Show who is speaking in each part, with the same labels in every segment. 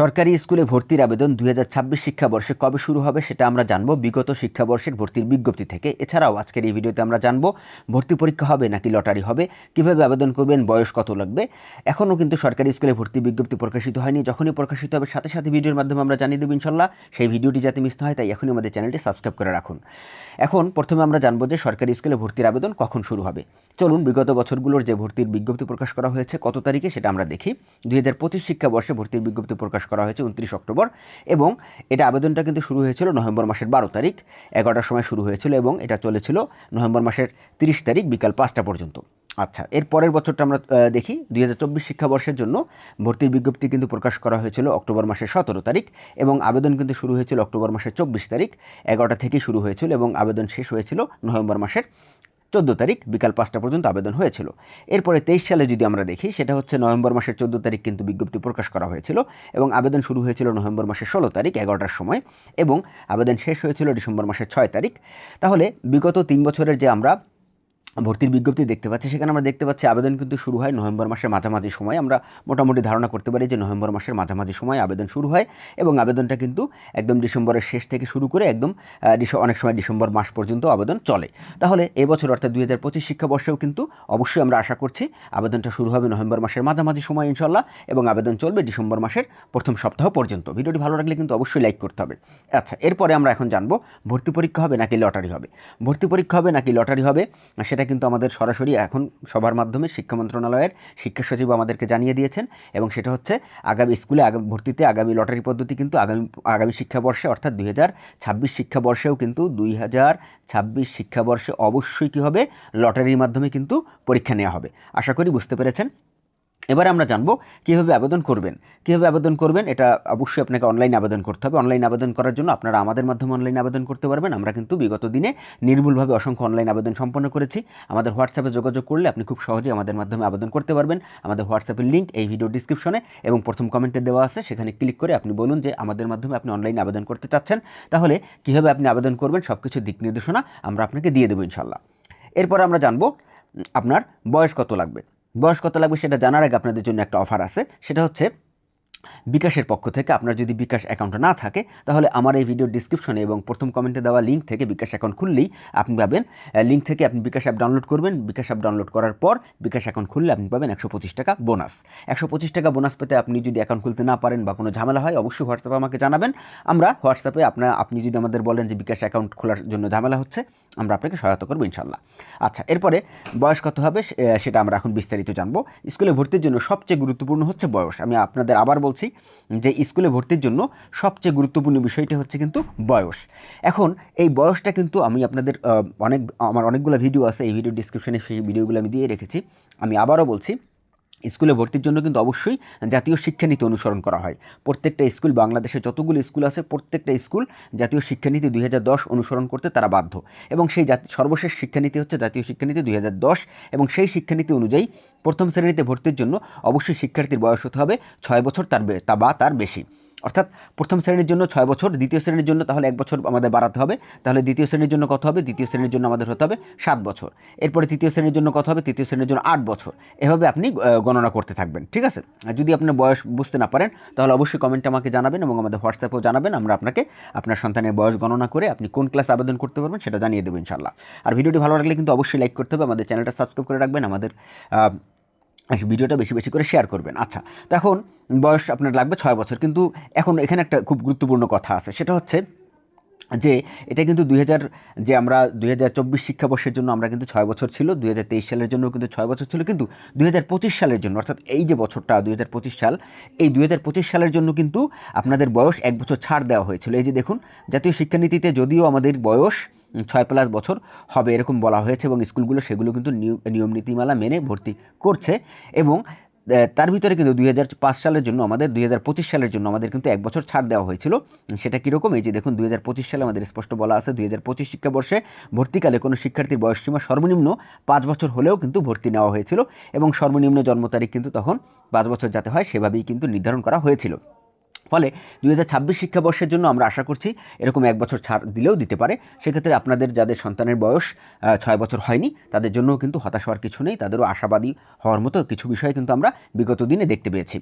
Speaker 1: সরকারি স্কুলে ভর্তির আবেদন দুই হাজার ছাব্বিশ শিক্ষাবর্ষে কবে শুরু হবে সেটা আমরা জানব। বিগত শিক্ষাবর্ষের ভর্তির বিজ্ঞপ্তি থেকে। এছাড়াও আজকের এই ভিডিওতে আমরা জানব, ভর্তি পরীক্ষা হবে নাকি লটারি হবে, কীভাবে আবেদন করবেন, বয়স কত লাগবে? এখনও কিন্তু সরকারি স্কুলে ভর্তি বিজ্ঞপ্তি প্রকাশিত হয়নি। যখনই প্রকাশিত হবে, সাথে সাথে ভিডিওর মাধ্যমে আমরা জানিয়ে দেবো ইনশাল্লাহ, সেই ভিডিওটি যাতে মিস না হয়, তাই এখনই আমাদের চ্যানেলটি সাবস্ক্রাইব করে রাখুন। এখন প্রথমে আমরা জানব যে সরকারি স্কুলে ভর্তির আবেদন কখন শুরু হবে। চলুন বিগত বছরগুলোর যে ভর্তির বিজ্ঞপ্তি প্রকাশ করা হয়েছে, কত তারিখে সেটা আমরা দেখি। দুই হাজার পঁচিশ শিক্ষাবর্ষে ভর্তির বিজ্ঞপ্তি প্রকাশ করা হয়েছে উনত্রিশ অক্টোবর এবং এটা আবেদনটা কিন্তু শুরু হয়েছিল নভেম্বর মাসের বারো তারিখ। এগারোটার সময় শুরু হয়েছিল এবং এটা চলেছিল নভেম্বর মাসের তিরিশ তারিখ বিকাল পাঁচটা পর্যন্ত। আচ্ছা এর পরের বছরটা আমরা দেখি। দুই হাজার চব্বিশ শিক্ষাবর্ষের জন্য ভর্তির বিজ্ঞপ্তি কিন্তু প্রকাশ করা হয়েছিল অক্টোবর মাসের সতেরো তারিখ এবং আবেদন কিন্তু শুরু হয়েছিল অক্টোবর মাসের চব্বিশ তারিখ। এগারোটা থেকে শুরু হয়েছিল এবং আবেদন শেষ হয়েছিল নভেম্বর মাসের চোদ্দ তারিখ বিকাল পাঁচটা পর্যন্ত আবেদন হয়েছিল। এরপরে তেইশ সালে যদি আমরা দেখি, সেটা হচ্ছে নভেম্বর মাসের চোদ্দ তারিখ কিন্তু বিজ্ঞপ্তি প্রকাশ করা হয়েছিল এবং আবেদন শুরু হয়েছিল নভেম্বর মাসের ষোলো তারিখ, এগারোটার সময় এবং আবেদন শেষ হয়েছিল ডিসেম্বর মাসের ছয় তারিখ। তাহলে বিগত তিন বছরের যে আমরা ভর্তির বিজ্ঞপ্তি দেখতে পাচ্ছি। সেখানে আমরা দেখতে পাচ্ছি, আবেদন কিন্তু শুরু হয় নভেম্বর মাসের মাঝামাঝি সময়। আমরা মোটামুটি ধারণা করতে পারি যে নভেম্বর মাসের মাঝামাঝি সময় আবেদন শুরু হয় এবং আবেদনটা কিন্তু একদম ডিসেম্বরের শেষ থেকে শুরু করে একদম অনেক সময় ডিসেম্বর মাস পর্যন্ত আবেদন চলে। তাহলে এবছর অর্থাৎ দুই হাজার পঁচিশ শিক্ষাবর্ষেও কিন্তু অবশ্যই আমরা আশা করছি আবেদনটা শুরু হবে নভেম্বর মাসের মাঝামাঝি সময় ইনশাল্লাহ এবং আবেদন চলবে ডিসেম্বর মাসের প্রথম সপ্তাহ পর্যন্ত। ভিডিওটি ভালো লাগলে কিন্তু অবশ্যই লাইক করতে হবে। আচ্ছা এরপরে আমরা এখন জানব, ভর্তি পরীক্ষা হবে নাকি লটারি হবে? ভর্তি পরীক্ষা হবে নাকি লটারি হবে? সেটা কিন্তু আমাদের সরাসরি এখন সবার মাধ্যমে শিক্ষা মন্ত্রণালয়ের শিক্ষা সচিব আমাদেরকে জানিয়ে দিয়েছেন এবং সেটা হচ্ছে আগামী স্কুলে আগামী, ভর্তিতে আগামী লটারি পদ্ধতি কিন্তু আগামী আগামী শিক্ষাবর্ষে অর্থাৎ দুই হাজার ছাব্বিশ শিক্ষাবর্ষেও কিন্তু দুই হাজার ছাব্বিশ শিক্ষাবর্ষে অবশ্যই কী হবে? লটারির মাধ্যমে কিন্তু পরীক্ষা নেওয়া হবে। আশা করি বুঝতে পেরেছেন। এবার আমরা জানব কীভাবে আবেদন করবেন। কীভাবে আবেদন করবেন এটা অবশ্যই আপনাকে অনলাইনে আবেদন করতে হবে। অনলাইন আবেদন করার জন্য আপনারা আমাদের মাধ্যমে অনলাইন আবেদন করতে পারবেন। আমরা কিন্তু বিগত দিনে নির্ভুলভাবে অসংখ্য অনলাইন আবেদন সম্পন্ন করেছি। আমাদের হোয়াটসঅ্যাপে যোগাযোগ করলে আপনি খুব সহজেই আমাদের মাধ্যমে আবেদন করতে পারবেন। আমাদের হোয়াটসঅ্যাপের লিঙ্ক এই ভিডিও ডিসক্রিপশনে এবং প্রথম কমেন্টে দেওয়া আছে। সেখানে ক্লিক করে আপনি বলুন যে আমাদের মাধ্যমে আপনি অনলাইনে আবেদন করতে চাচ্ছেন। তাহলে কীভাবে আপনি আবেদন করবেন সব কিছু দিক নির্দেশনা আমরা আপনাকে দিয়ে দেবো ইনশাল্লাহ এরপর আমরা জানব আপনার বয়স কত লাগবে? বয়স কত লাগবে সেটা জানার আগে আপনাদের জন্য একটা অফার আছে। সেটা হচ্ছে বিকাশের পক্ষ থেকে আপনার যদি বিকাশ অ্যাকাউন্ট না থাকে, তাহলে আমার এই ভিডিও ডিসক্রিপশনে এবং প্রথম কমেন্টে দেওয়া লিঙ্ক থেকে বিকাশ অ্যাকাউন্ট খুললেই আপনি পাবেন। লিঙ্ক থেকে আপনি বিকাশ অ্যাপ ডাউনলোড করবেন। বিকাশ অ্যাপ ডাউনলোড করার পর বিকাশ অ্যাকাউন্ট খুললে আপনি পাবেন একশো পঁচিশ টাকা বোনাস একশো পঁচিশ টাকা বোনাস পেতে আপনি যদি অ্যাকাউন্ট খুলতে না পারেন বা কোনো ঝামেলা হয়, অবশ্যই হোয়াটসঅ্যাপে আমাকে জানাবেন। আমরা হোয়াটসঅ্যাপে আপনার আপনি যদি আমাদের বলেন যে বিকাশ অ্যাকাউন্ট খোলার জন্য ঝামেলা হচ্ছে, আমরা আপনাকে সহায়তা করব ইনশাল্লাহ আচ্ছা এরপরে বয়স কত হবে? সেটা আমরা এখন বিস্তারিত জানব। স্কুলে ভর্তির জন্য সবচেয়ে গুরুত্বপূর্ণ হচ্ছে বয়স। আমি আপনাদের আবার বলছি যে স্কুলে ভর্তির জন্য সবচেয়ে গুরুত্বপূর্ণ বিষয়টি হচ্ছে কিন্তু বয়স। এখন এই বয়সটা কিন্তু আমি আপনাদের অনেক, আমার অনেকগুলো ভিডিও আছে, এই ভিডিও ডিসক্রিপশনে সেই ভিডিওগুলো আমি দিয়ে রেখেছি। আমি আবারও বলছি স্কুলে ভর্তির জন্য কিন্তু অবশ্যই জাতীয় শিক্ষানীতি অনুসরণ করা হয়। প্রত্যেকটা স্কুল, বাংলাদেশে যতগুলো স্কুল আছে, প্রত্যেকটা স্কুল জাতীয় শিক্ষানীতি দুই হাজার দশ অনুসরণ করতে তারা বাধ্য। এবং সেই সর্বশেষ শিক্ষানীতি হচ্ছে জাতীয় শিক্ষানীতি দুই হাজার দশ এবং সেই শিক্ষানীতি অনুযায়ী প্রথম শ্রেণীতে ভর্তির জন্য অবশ্যই শিক্ষার্থীর বয়স হতে হবে ছয় বছর তার বা তার বেশি। অর্থাৎ প্রথম শ্রেণির জন্য ছয় বছর, দ্বিতীয় শ্রেণির জন্য তাহলে এক বছর আমাদের বাড়াতে হবে। তাহলে দ্বিতীয় শ্রেণির জন্য কত হবে? দ্বিতীয় শ্রেণির জন্য আমাদের হতে হবে সাত বছর। এরপরে তৃতীয় শ্রেণির জন্য কত হবে? তৃতীয় শ্রেণির জন্য আট বছর। এভাবে আপনি গণনা করতে থাকবেন, ঠিক আছে? যদি আপনার বয়স বুঝতে না পারেন, তাহলে অবশ্যই কমেন্টে আমাকে জানাবেন এবং আমাদের হোয়াটসঅ্যাপেও জানাবেন। আমরা আপনাকে আপনার সন্তানের বয়স গণনা করে আপনি কোন ক্লাসে আবেদন করতে পারবেন সেটা জানিয়ে দেবো ইনশাল্লাহ আর ভিডিওটি ভালো লাগলে কিন্তু অবশ্যই লাইক করতে হবে। আমাদের চ্যানেলটা সাবস্ক্রাইব করে রাখবেন। আমাদের ভিডিওটা বেশি বেশি করে শেয়ার করবেন। আচ্ছা তো এখন বয়স আপনার লাগবে ছয় বছর, কিন্তু এখন এখানে একটা খুব গুরুত্বপূর্ণ কথা আছে, সেটা হচ্ছে যে এটা কিন্তু দুই হাজার, যে আমরা দুই হাজার চব্বিশ শিক্ষাবর্ষের জন্য আমরা কিন্তু ছয় বছর ছিল, দুই হাজার তেইশ সালের জন্য কিন্তু ছয় বছর ছিল, কিন্তু দুই হাজার পঁচিশ সালের জন্য, অর্থাৎ এই যে বছরটা দুই হাজার পঁচিশ সাল, এই দুই হাজার পঁচিশ সালের জন্য কিন্তু আপনাদের বয়স এক বছর ছাড় দেওয়া হয়েছিল। এই যে দেখুন, জাতীয় শিক্ষানীতিতে যদিও আমাদের বয়স ছয় প্লাস বছর হবে এরকম বলা হয়েছে, এবং স্কুলগুলো সেগুলো কিন্তু নিয়ম- নীতিমালা মেনে ভর্তি করছে, এবং তার ভিতরে কিন্তু দুই সালের জন্য আমাদের, দুই হাজার পঁচিশ সালের জন্য আমাদের কিন্তু এক বছর ছাড় দেওয়া হয়েছিল। সেটা কীরকম? এই যে দেখুন, দুই হাজার পঁচিশ সালে আমাদের স্পষ্ট বলা আছে, দুই হাজার পঁচিশ শিক্ষাবর্ষে ভর্তিকালে কোনো শিক্ষার্থীর বয়সসীমা সর্বনিম্ন পাঁচ বছর হলেও কিন্তু ভর্তি নেওয়া হয়েছিল এবং সর্বনিম্ন জন্ম তারিখ কিন্তু তখন পাঁচ বছর যাতে হয় সেভাবেই কিন্তু নির্ধারণ করা হয়েছিল। ফলে দুই হাজার ছাব্বিশ শিক্ষাবর্ষের জন্য আমরা আশা করছি এরকম এক বছর ছাড় দিলেও দিতে পারে। সেক্ষেত্রে আপনাদের যাদের সন্তানের বয়স ছয় বছর হয়নি, তাদের জন্যও কিন্তু হতাশ হওয়ার কিছু নেই, তাদেরও আশাবাদী হওয়ার মতো কিছু বিষয় কিন্তু আমরা বিগত দিনে দেখতে পেয়েছি।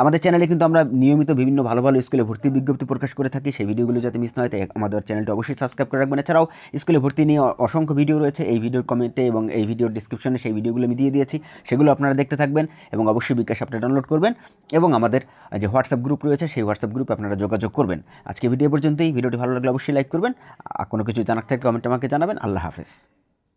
Speaker 1: আমাদের চ্যানেলে কিন্তু আমরা নিয়মিত বিভিন্ন ভালো ভালো স্কুলে ভর্তির বিজ্ঞপ্তি প্রকাশ করে থাকি, সেই ভিডিওগুলো যাতে মিস না হয়, তাই আমাদের চ্যানেলটি অবশ্যই সাবস্ক্রাইব করে রাখবেন। এছাড়াও স্কুলে ভর্তি নিয়ে অসংখ্য ভিডিও রয়েছে, এই ভিডিওর কমেন্টে এবং এই ভিডিওর ডিসক্রিপশনে সেই ভিডিওগুলো আমি দিয়ে দিয়েছি, সেগুলো আপনারা দেখতে থাকবেন এবং অবশ্যই বিকাশ অ্যাপটা ডাউনলোড করবেন এবং আমাদের যে হোয়াটসঅ্যাপ গ্রুপ রয়েছে, সেই হোয়াটসঅ্যাপ গ্রুপে আপনারা যোগাযোগ করবেন। আজকে ভিডিও পর্যন্তই। ভিডিওটি ভালো লাগলে অবশ্যই লাইক করবেন। আর কোনো কিছু জানার থাকলে কমেন্ট আমাকে জানাবেন। আল্লাহ হাফেজ।